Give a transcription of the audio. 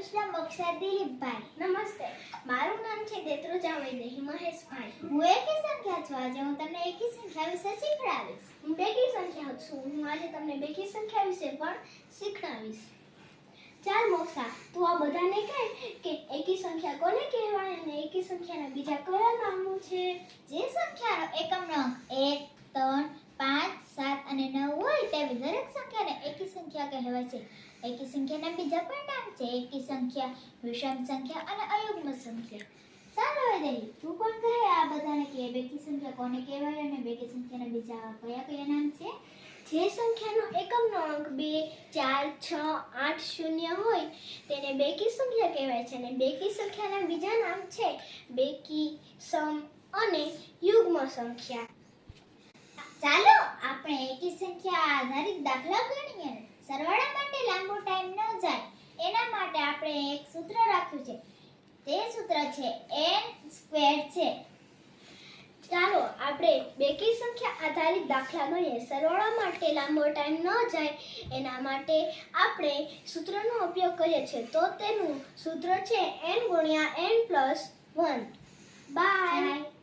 છે વરુષના દિલીપભાઈ નમસ્તે. મારું નામ છે દેત્રુજા વૈદેહી મહેશભાઈ હું એકી સંખ્યા છું. આજે હું તમને એકી સંખ્યા વિશે શીખડાવીશ. હું બેકી સંખ્યા છું. હું આજે તમને બેકી સંખ્યા વિશે પણ શીખડાવીશ. ચાલ મોક્ષા તું આ બધાને કહે કે એકી સંખ્યા કોને કહેવાય અને એકી સંખ્યાના બીજા કયા નામો છે? જે સંખ્યાનો એકમનો અંક એક ત્રણ પાંચ સાત અને નવ હોય તેવી દરેક સંખ્યાને એકી સંખ્યા કહેવાય છે. એકી સંખ્યાના બીજા પણ નામ છે. એકી સંખ્યા, વિષમ સંખ્યા અને અયુગ્મ સંખ્યા. ચાલો વૈદેહી તું પણ કહે? આ બધાને કે બેકી સંખ્યા કોને કહેવાય અને બેકી સંખ્યાના બીજા કયા કયા નામ છે? જે સંખ્યાનો એકમનો અંક બે, ચાર, છ, આઠ, શૂન્ય હોય, તેને બેકી સંખ્યા કહેવાય છે. અને બેકી સંખ્યાના બીજા નામ છે બેકી સમ અને યુગ્મ સંખ્યા. ચાલો, આપણે એકી સંખ્યા આધારિત દાખલા ગણીએ. સરવાળા માટે લાંબો ટાઈમ ન જાય, એના માટે આપણે એક સૂત્ર રાખ્યું છે. તે સૂત્ર છે n સ્ક્વેર છે. ચાલો, આપણે બેકી સંખ્યા આધારિત દાખલા ગણીએ. સરવાળા માટે લાંબો ટાઈમ ન જાય, એના માટે આપણે સૂત્રનો ઉપયોગ કરીએ છીએ. તો તેનું સૂત્ર છે n ગુણ્યા n પ્લસ વન બાય.